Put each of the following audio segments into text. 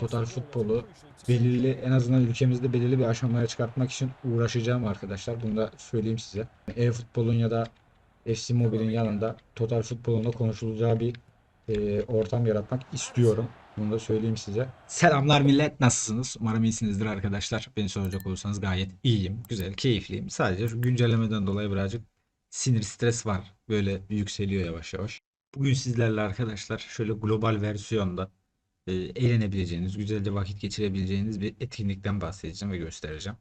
total futbolu belirli en azından ülkemizde belirli bir aşamaya çıkartmak için uğraşacağım arkadaşlar. Bunu da söyleyeyim size. E-futbolun ya da FC Mobile'in yanında total futbolun da konuşulacağı bir e, ortam yaratmak istiyorum. Bunu da söyleyeyim size. Selamlar millet. Nasılsınız? Umarım iyisinizdir arkadaşlar. Beni soracak olursanız gayet iyiyim. Güzel, keyifliyim. Sadece şu güncellemeden dolayı birazcık sinir, stres var. Böyle yükseliyor yavaş yavaş. Bugün sizlerle arkadaşlar şöyle global versiyonda e, eğlenebileceğiniz, güzelce vakit geçirebileceğiniz bir etkinlikten bahsedeceğim ve göstereceğim.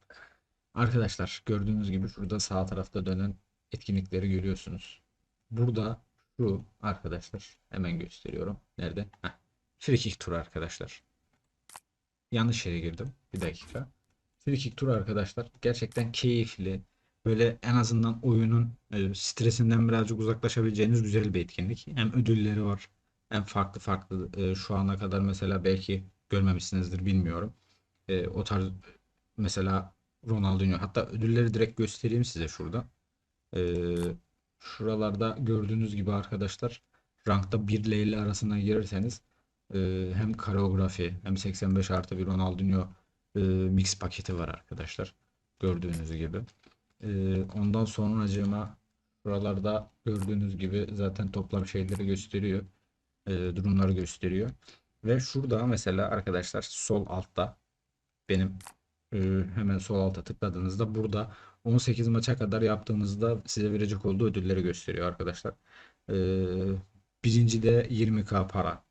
Arkadaşlar gördüğünüz gibi şurada sağ tarafta dönen etkinlikleri görüyorsunuz. Burada şu arkadaşlar hemen gösteriyorum. Nerede? Heh. Free kick arkadaşlar. Yanlış yere girdim. Bir dakika. Free kick turu arkadaşlar gerçekten keyifli. Böyle en azından oyunun e, stresinden birazcık uzaklaşabileceğiniz güzel bir etkinlik. Hem ödülleri var. Hem farklı farklı e, şu ana kadar mesela belki görmemişsinizdir bilmiyorum. E, o tarz mesela Ronaldinho hatta ödülleri direkt göstereyim size şurada. E, şuralarda gördüğünüz gibi arkadaşlar rankta 1 ile 50 arasına girirseniz e, hem koreografi hem 85 artı bir Ronaldinho e, mix paketi var arkadaşlar. Gördüğünüz gibi. E, ondan sonra acıma buralarda gördüğünüz gibi zaten toplam şeyleri gösteriyor. E, durumları gösteriyor. Ve şurada mesela arkadaşlar sol altta benim e, hemen sol alta tıkladığınızda burada 18 maça kadar yaptığınızda size verecek olduğu ödülleri gösteriyor arkadaşlar. E, birincide 20k para.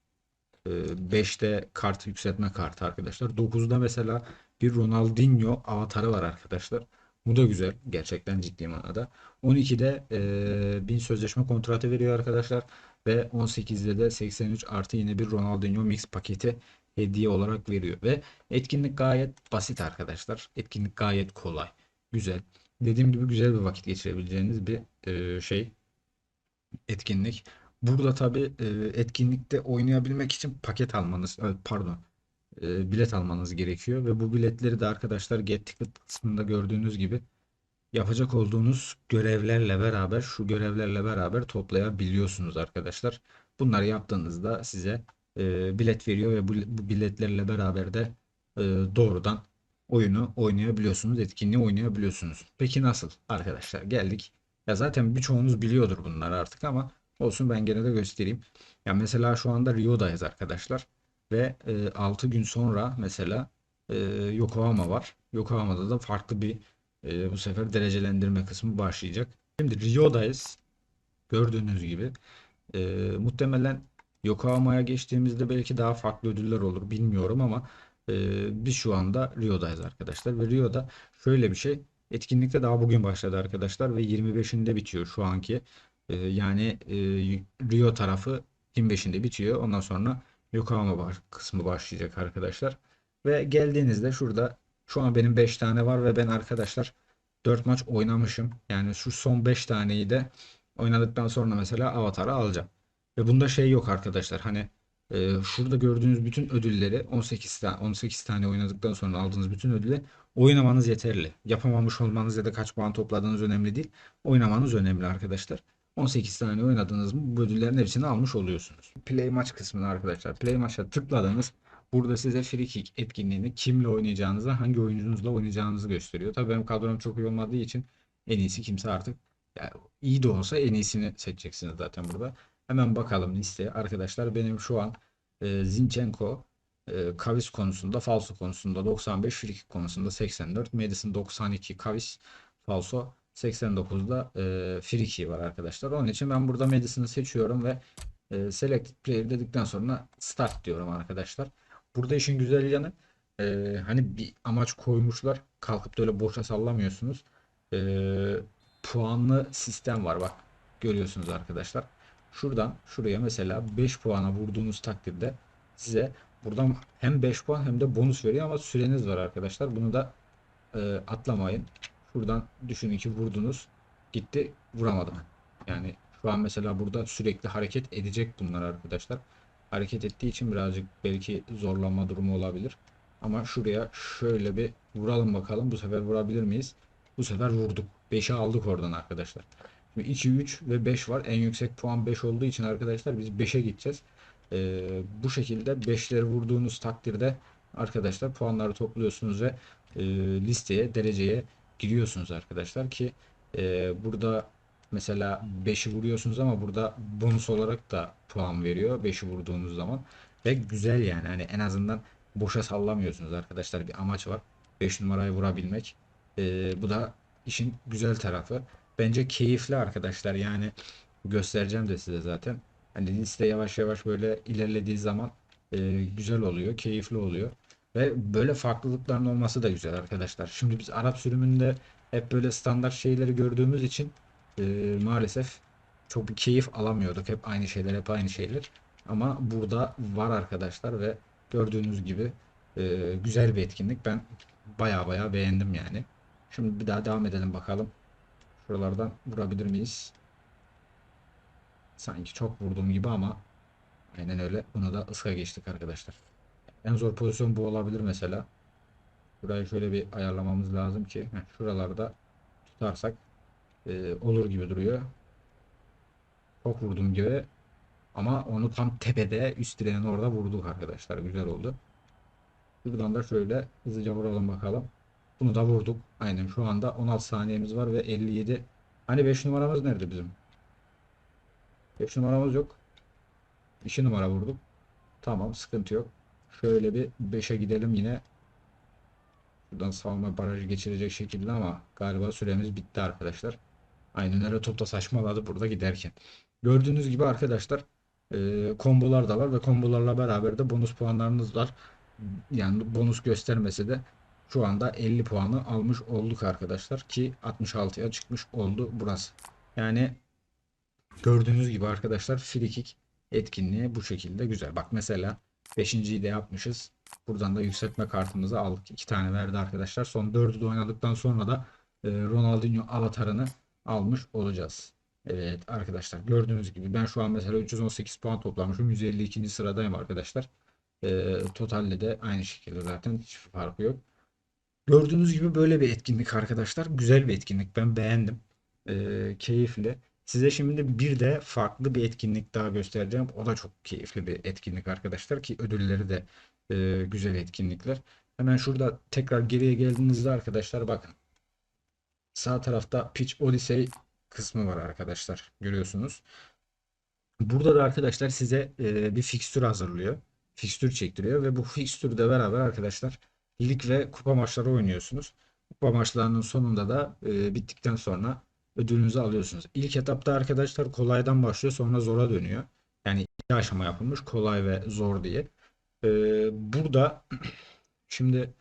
5'te kart yükseltme kartı arkadaşlar. 9'da mesela bir Ronaldinho avatarı var arkadaşlar. Bu da güzel. Gerçekten ciddi manada. 12'de e, 1000 sözleşme kontratı veriyor arkadaşlar. Ve 18'de de 83 artı yine bir Ronaldinho mix paketi hediye olarak veriyor. Ve etkinlik gayet basit arkadaşlar. Etkinlik gayet kolay. Güzel. Dediğim gibi güzel bir vakit geçirebileceğiniz bir e, şey. Etkinlik. Burada tabii e, etkinlikte oynayabilmek için paket almanız, pardon, e, bilet almanız gerekiyor ve bu biletleri de arkadaşlar Get Ticket kısmında gördüğünüz gibi yapacak olduğunuz görevlerle beraber, şu görevlerle beraber toplayabiliyorsunuz arkadaşlar. Bunları yaptığınızda size e, bilet veriyor ve bu, bu biletlerle beraber de e, doğrudan oyunu oynayabiliyorsunuz, etkinliği oynayabiliyorsunuz. Peki nasıl arkadaşlar? Geldik. Ya zaten birçoğunuz biliyordur bunları artık ama Olsun ben gene de göstereyim. Ya mesela şu anda Rio'dayız arkadaşlar. Ve e, 6 gün sonra mesela e, Yokohama var. Yokohama'da da farklı bir e, bu sefer derecelendirme kısmı başlayacak. Şimdi Rio'dayız. Gördüğünüz gibi. E, muhtemelen Yokohama'ya geçtiğimizde belki daha farklı ödüller olur bilmiyorum ama e, biz şu anda Rio'dayız arkadaşlar. Ve Rio'da şöyle bir şey. Etkinlikte daha bugün başladı arkadaşlar ve 25'inde bitiyor şu anki ee, yani e, Rio tarafı 25'inde bitiyor. Ondan sonra Yokohama kısmı başlayacak arkadaşlar. Ve geldiğinizde şurada şu an benim 5 tane var ve ben arkadaşlar 4 maç oynamışım. Yani şu son 5 taneyi de oynadıktan sonra mesela avatarı alacağım. Ve bunda şey yok arkadaşlar. Hani e, şurada gördüğünüz bütün ödülleri 18 tane 18 tane oynadıktan sonra aldığınız bütün ödülü oynamanız yeterli. Yapamamış olmanız ya da kaç puan topladığınız önemli değil. Oynamanız önemli arkadaşlar. 18 tane oynadınız mı bu ödüllerin hepsini almış oluyorsunuz. Play maç kısmına arkadaşlar. Play maç'a tıkladınız. Burada size free kick etkinliğini kimle oynayacağınızı, hangi oyuncunuzla oynayacağınızı gösteriyor. Tabii benim kadrom çok iyi olmadığı için en iyisi kimse artık yani iyi de olsa en iyisini seçeceksiniz zaten burada. Hemen bakalım listeye. Arkadaşlar benim şu an e, Zinchenko e, kavis konusunda, falso konusunda 95, free kick konusunda 84, Madison 92, kavis, falso 89'da e, free var arkadaşlar. Onun için ben burada Madison'ı seçiyorum ve e, select player dedikten sonra start diyorum arkadaşlar. Burada işin güzel yanı e, hani bir amaç koymuşlar. Kalkıp da öyle boşa sallamıyorsunuz. E, puanlı sistem var bak. Görüyorsunuz arkadaşlar. Şuradan şuraya mesela 5 puana vurduğunuz takdirde size buradan hem 5 puan hem de bonus veriyor ama süreniz var arkadaşlar. Bunu da e, atlamayın. Şuradan düşünün ki vurdunuz. Gitti vuramadım. Yani şu an mesela burada sürekli hareket edecek bunlar arkadaşlar. Hareket ettiği için birazcık belki zorlanma durumu olabilir. Ama şuraya şöyle bir vuralım bakalım. Bu sefer vurabilir miyiz? Bu sefer vurduk. 5'i aldık oradan arkadaşlar. Şimdi 2, 3 ve 5 var. En yüksek puan 5 olduğu için arkadaşlar biz 5'e gideceğiz. Ee, bu şekilde 5'leri vurduğunuz takdirde arkadaşlar puanları topluyorsunuz ve e, listeye, dereceye giriyorsunuz arkadaşlar ki e, burada mesela 5'i vuruyorsunuz ama burada bonus olarak da puan veriyor 5'i vurduğunuz zaman. Ve güzel yani hani en azından boşa sallamıyorsunuz. Arkadaşlar bir amaç var 5 numarayı vurabilmek. E, bu da işin güzel tarafı. Bence keyifli arkadaşlar yani göstereceğim de size zaten. Hani liste yavaş yavaş böyle ilerlediği zaman e, güzel oluyor keyifli oluyor. Ve böyle farklılıkların olması da güzel arkadaşlar. Şimdi biz Arap sürümünde hep böyle standart şeyleri gördüğümüz için e, maalesef çok bir keyif alamıyorduk. Hep aynı şeyler, hep aynı şeyler. Ama burada var arkadaşlar ve gördüğünüz gibi e, güzel bir etkinlik. Ben baya baya beğendim yani. Şimdi bir daha devam edelim bakalım. Şuralardan vurabilir miyiz? Sanki çok vurduğum gibi ama aynen öyle. Buna da ıska geçtik arkadaşlar. En zor pozisyon bu olabilir mesela. Burayı şöyle bir ayarlamamız lazım ki heh, şuralarda tutarsak e, olur gibi duruyor. Çok vurdum gibi ama onu tam tepede üst direğin orada vurduk arkadaşlar. Güzel oldu. Buradan da şöyle hızlıca vuralım bakalım. Bunu da vurduk. Aynen şu anda 16 saniyemiz var ve 57. Hani 5 numaramız nerede bizim? 5 numaramız yok. 2 numara vurduk. Tamam sıkıntı yok. Şöyle bir 5'e gidelim yine. Buradan savunma barajı geçirecek şekilde ama galiba süremiz bitti arkadaşlar. Aynen öyle top da saçmaladı burada giderken. Gördüğünüz gibi arkadaşlar e, kombolar da var ve kombolarla beraber de bonus puanlarınız var. Yani bonus göstermese de şu anda 50 puanı almış olduk arkadaşlar ki 66'ya çıkmış oldu burası. Yani gördüğünüz gibi arkadaşlar free kick etkinliği bu şekilde güzel. Bak mesela 5.yi de yapmışız. Buradan da yükseltme kartımızı aldık. İki tane verdi arkadaşlar. Son 4'ü de oynadıktan sonra da e, Ronaldinho avatarını almış olacağız. Evet arkadaşlar gördüğünüz gibi ben şu an mesela 318 puan toplamışım. 152. sıradayım arkadaşlar. E, totalde de aynı şekilde zaten hiçbir farkı yok. Gördüğünüz gibi böyle bir etkinlik arkadaşlar. Güzel bir etkinlik. Ben beğendim. E, keyifli. Size şimdi bir de farklı bir etkinlik daha göstereceğim. O da çok keyifli bir etkinlik arkadaşlar ki ödülleri de e, güzel etkinlikler. Hemen şurada tekrar geriye geldiğinizde arkadaşlar bakın. Sağ tarafta Pitch Odyssey kısmı var arkadaşlar. Görüyorsunuz. Burada da arkadaşlar size e, bir fikstür hazırlıyor. Fikstür çektiriyor ve bu fikstürde beraber arkadaşlar lig ve kupa maçları oynuyorsunuz. Kupa maçlarının sonunda da e, bittikten sonra ödülünüzü alıyorsunuz. İlk etapta arkadaşlar kolaydan başlıyor sonra zora dönüyor. Yani iki aşama yapılmış kolay ve zor diye. E, burada şimdi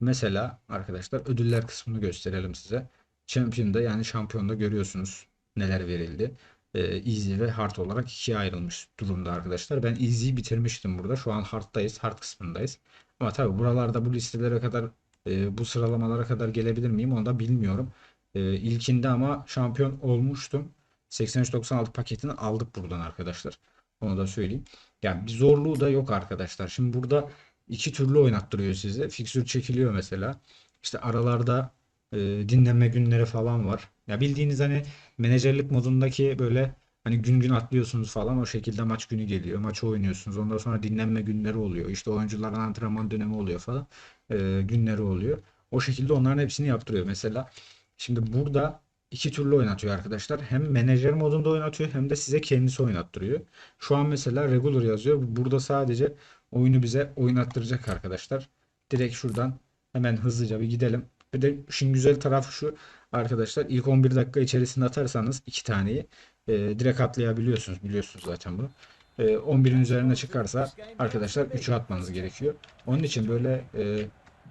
mesela arkadaşlar ödüller kısmını gösterelim size. Champion'da yani şampiyonda görüyorsunuz neler verildi. Ee, easy ve hard olarak ikiye ayrılmış durumda arkadaşlar. Ben easy'yi bitirmiştim burada. Şu an hard'dayız. Hard kısmındayız. Ama tabii buralarda bu listelere kadar e, bu sıralamalara kadar gelebilir miyim onu da bilmiyorum. E, ilkinde ama şampiyon olmuştum. 83-96 paketini aldık buradan arkadaşlar. Onu da söyleyeyim. Yani bir zorluğu da yok arkadaşlar. Şimdi burada iki türlü oynattırıyor sizi. Fiksür çekiliyor mesela. İşte aralarda e, dinlenme günleri falan var. Ya bildiğiniz hani menajerlik modundaki böyle hani gün gün atlıyorsunuz falan o şekilde maç günü geliyor. Maçı oynuyorsunuz. Ondan sonra dinlenme günleri oluyor. İşte oyuncuların antrenman dönemi oluyor falan. E, günleri oluyor. O şekilde onların hepsini yaptırıyor. Mesela şimdi burada iki türlü oynatıyor arkadaşlar. Hem menajer modunda oynatıyor hem de size kendisi oynattırıyor. Şu an mesela regular yazıyor. Burada sadece oyunu bize oynattıracak arkadaşlar. Direkt şuradan hemen hızlıca bir gidelim. Bir de işin güzel tarafı şu arkadaşlar ilk 11 dakika içerisinde atarsanız iki taneyi e, direkt atlayabiliyorsunuz biliyorsunuz zaten bunu. E, 11'in üzerine çıkarsa arkadaşlar 3'ü atmanız gerekiyor. Onun için böyle e,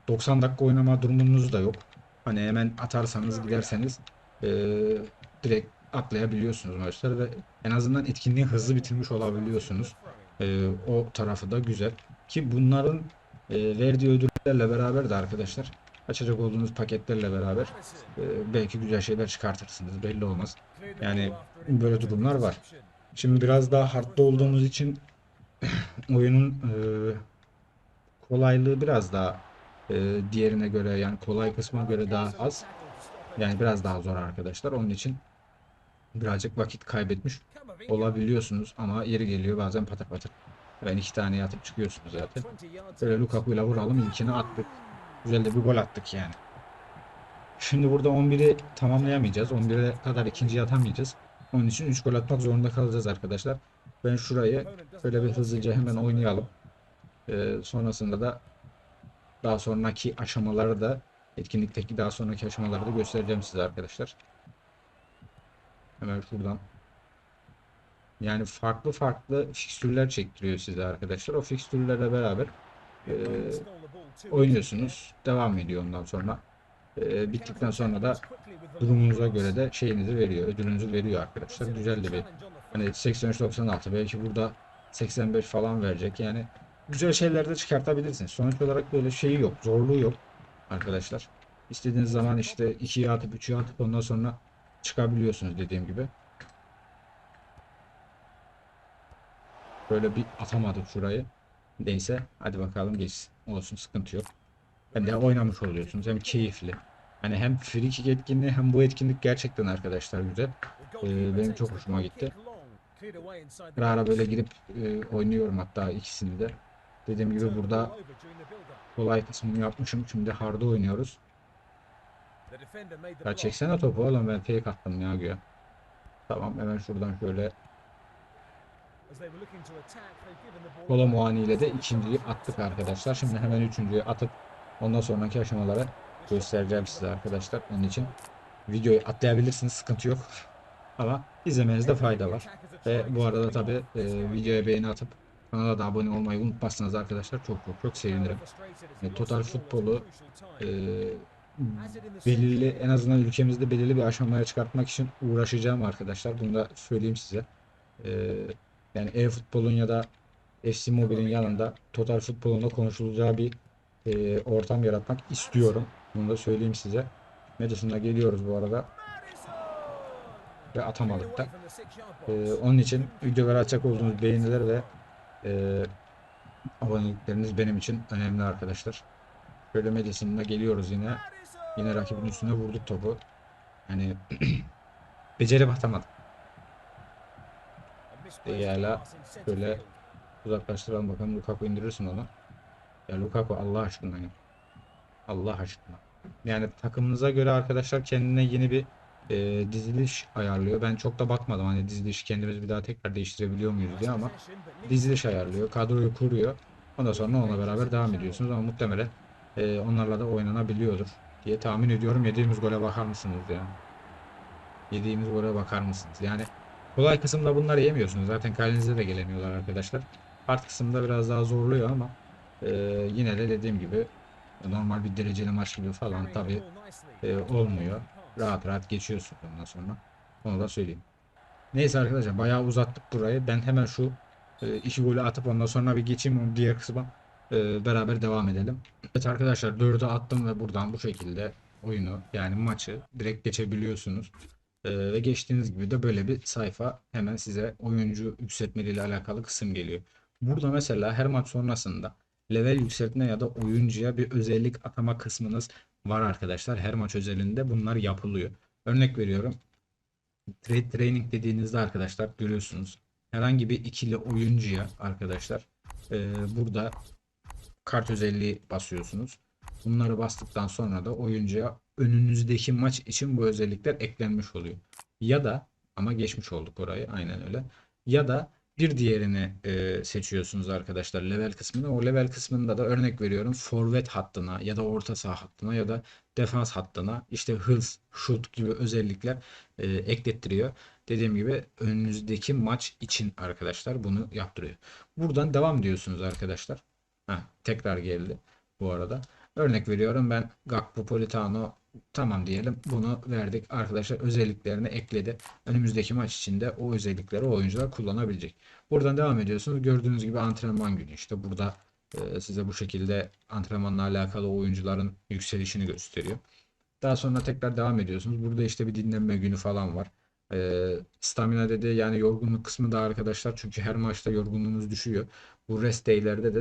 90 dakika oynama durumunuz da yok. Hani hemen atarsanız giderseniz e, direkt atlayabiliyorsunuz maçları ve en azından etkinliği hızlı bitirmiş olabiliyorsunuz. E, o tarafı da güzel. Ki bunların e, verdiği ödüllerle beraber de arkadaşlar açacak olduğunuz paketlerle beraber e, belki güzel şeyler çıkartırsınız belli olmaz. Yani böyle durumlar var. Şimdi biraz daha hardda olduğumuz için oyunun e, kolaylığı biraz daha e, diğerine göre yani kolay kısmına göre daha az. Yani biraz daha zor arkadaşlar. Onun için birazcık vakit kaybetmiş olabiliyorsunuz ama yeri geliyor bazen patır patır Ben iki tane yatıp çıkıyorsunuz zaten. Böyle Lukaku'yla vuralım ilkini attık. Güzel de bir gol attık yani. Şimdi burada 11'i tamamlayamayacağız. 11'e kadar ikinciyi atamayacağız. Onun için 3 gol atmak zorunda kalacağız arkadaşlar. Ben şurayı şöyle bir hızlıca hemen oynayalım. Ee, sonrasında da daha sonraki aşamaları da etkinlikteki daha sonraki aşamaları da göstereceğim size arkadaşlar. Hemen şuradan. Yani farklı farklı fikstürler çektiriyor size arkadaşlar. O fikstürlerle beraber e, oynuyorsunuz. Devam ediyor ondan sonra. E, bittikten sonra da durumunuza göre de şeyinizi veriyor. Ödülünüzü veriyor arkadaşlar. Güzel de bir hani 83-96 belki burada 85 falan verecek. Yani güzel şeyler de çıkartabilirsiniz. Sonuç olarak böyle şeyi yok. Zorluğu yok arkadaşlar. İstediğiniz zaman işte 2'ye atıp 3'ye atıp ondan sonra çıkabiliyorsunuz dediğim gibi. Böyle bir atamadık şurayı. Neyse hadi bakalım geçsin. Olsun sıkıntı yok. Hem de oynamış oluyorsunuz hem keyifli. Hani hem free kick etkinliği hem bu etkinlik gerçekten arkadaşlar güzel. Ee, benim çok hoşuma gitti. Ara ara böyle girip e, oynuyorum hatta ikisini de. Dediğim gibi burada kolay kısmını yapmışım. Şimdi hard'ı oynuyoruz. Ya çeksene topu oğlum ben fake attım ya güya. Tamam hemen şuradan şöyle Kolo Muani ile de ikinciyi attık arkadaşlar. Şimdi hemen üçüncüyü atıp ondan sonraki aşamaları göstereceğim size arkadaşlar. Onun için videoyu atlayabilirsiniz sıkıntı yok. Ama izlemenizde fayda var. Ve bu arada tabi e, videoya beğeni atıp kanala da abone olmayı unutmazsanız arkadaşlar çok çok çok sevinirim. E, total futbolu e, belirli en azından ülkemizde belirli bir aşamaya çıkartmak için uğraşacağım arkadaşlar. Bunu da söyleyeyim size. E, yani e-futbolun ya da FC Mobile'in yanında total futbolunda konuşulacağı bir e, ortam yaratmak istiyorum. Bunu da söyleyeyim size. Madison'da geliyoruz bu arada ve atamadık da. E, onun için videoları açacak olduğunuz beğeniler ve e, abonelikleriniz benim için önemli arkadaşlar. Şöyle Madison'da geliyoruz yine. Yine rakibin üstüne vurduk topu. Yani becerip atamadık. Pekala. Şöyle uzaklaştıralım bakalım Lukaku indirirsin onu. Ya Lukaku Allah aşkına ya. Allah aşkına. Yani takımınıza göre arkadaşlar kendine yeni bir e, diziliş ayarlıyor. Ben çok da bakmadım hani diziliş kendimiz bir daha tekrar değiştirebiliyor muyuz diye ama diziliş ayarlıyor. Kadroyu kuruyor. Ondan sonra onunla beraber devam ediyorsunuz ama muhtemelen e, onlarla da oynanabiliyordur diye tahmin ediyorum. Yediğimiz gole bakar mısınız ya? Yediğimiz gole bakar mısınız? Yani kolay kısımda bunları yemiyorsunuz. Zaten kalenize de gelemiyorlar arkadaşlar. Hard kısımda biraz daha zorluyor ama e, yine de dediğim gibi normal bir dereceli maç gibi falan tabi e, olmuyor. Rahat rahat geçiyorsun ondan sonra. Onu da söyleyeyim. Neyse arkadaşlar bayağı uzattık burayı. Ben hemen şu e, iki golü atıp ondan sonra bir geçeyim onun diğer kısma e, beraber devam edelim. Evet arkadaşlar 4'ü attım ve buradan bu şekilde oyunu yani maçı direkt geçebiliyorsunuz. E, ve geçtiğiniz gibi de böyle bir sayfa hemen size oyuncu yükseltme ile alakalı kısım geliyor. Burada mesela her maç sonrasında level yükseltme ya da oyuncuya bir özellik atama kısmınız var arkadaşlar. Her maç özelinde bunlar yapılıyor. Örnek veriyorum. Trade training dediğinizde arkadaşlar görüyorsunuz. Herhangi bir ikili oyuncuya arkadaşlar e, burada kart özelliği basıyorsunuz. Bunları bastıktan sonra da oyuncuya önünüzdeki maç için bu özellikler eklenmiş oluyor. Ya da ama geçmiş olduk orayı aynen öyle. Ya da bir diğerini e, seçiyorsunuz arkadaşlar level kısmını. O level kısmında da örnek veriyorum forvet hattına ya da orta saha hattına ya da defans hattına işte hız, şut gibi özellikler e, eklettiriyor. Dediğim gibi önünüzdeki maç için arkadaşlar bunu yaptırıyor. Buradan devam diyorsunuz arkadaşlar. Heh, tekrar geldi bu arada. Örnek veriyorum ben Gakpo Politano tamam diyelim bunu verdik. Arkadaşlar özelliklerini ekledi. Önümüzdeki maç içinde o özellikleri o oyuncular kullanabilecek. Buradan devam ediyorsunuz. Gördüğünüz gibi antrenman günü işte burada e, size bu şekilde antrenmanla alakalı oyuncuların yükselişini gösteriyor. Daha sonra tekrar devam ediyorsunuz. Burada işte bir dinlenme günü falan var. E, stamina dedi yani yorgunluk kısmı da arkadaşlar çünkü her maçta yorgunluğunuz düşüyor. Bu rest day'lerde de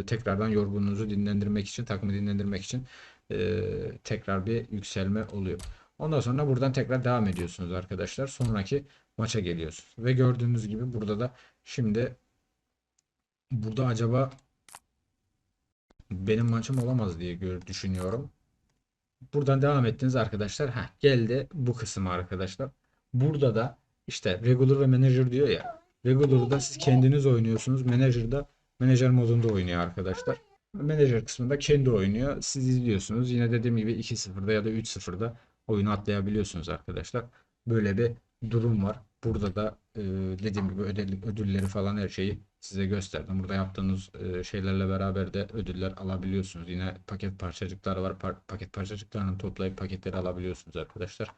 e, tekrardan yorgunluğunuzu dinlendirmek için, takımı dinlendirmek için e, tekrar bir yükselme oluyor. Ondan sonra buradan tekrar devam ediyorsunuz arkadaşlar. Sonraki maça geliyorsunuz. Ve gördüğünüz gibi burada da şimdi burada acaba benim maçım olamaz diye düşünüyorum. Buradan devam ettiniz arkadaşlar. Heh, geldi bu kısım arkadaşlar. Burada da işte regular ve manager diyor ya. Regular'da siz kendiniz oynuyorsunuz. Manager'da manager modunda oynuyor arkadaşlar. Manager kısmında kendi oynuyor. Siz izliyorsunuz. Yine dediğim gibi 2-0'da ya da 3-0'da oyunu atlayabiliyorsunuz arkadaşlar. Böyle bir durum var. Burada da e, dediğim gibi ödül, ödülleri falan her şeyi size gösterdim. Burada yaptığınız e, şeylerle beraber de ödüller alabiliyorsunuz. Yine paket parçacıkları var. Par- paket parçacıklarını toplayıp paketleri alabiliyorsunuz arkadaşlar.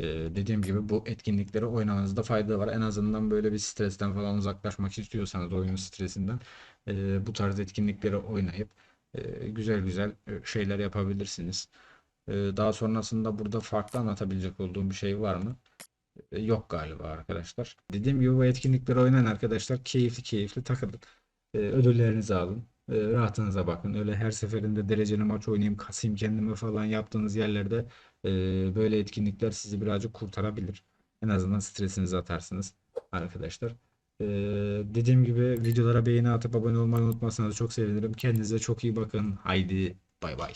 E, dediğim gibi bu etkinlikleri oynamanızda fayda var. En azından böyle bir stresten falan uzaklaşmak istiyorsanız oyunun stresinden e, bu tarz etkinlikleri oynayıp e, güzel güzel e, şeyler yapabilirsiniz. E, daha sonrasında burada farklı anlatabilecek olduğum bir şey var mı? E, Yok galiba arkadaşlar. Dediğim gibi bu etkinlikleri oynayın arkadaşlar. Keyifli keyifli takılın. E, ödüllerinizi alın. E, rahatınıza bakın. Öyle her seferinde dereceli maç oynayayım, kasayım kendime falan yaptığınız yerlerde böyle etkinlikler sizi birazcık kurtarabilir. En azından stresinizi atarsınız arkadaşlar. Dediğim gibi videolara beğeni atıp abone olmayı unutmazsanız çok sevinirim. Kendinize çok iyi bakın. Haydi bay bay.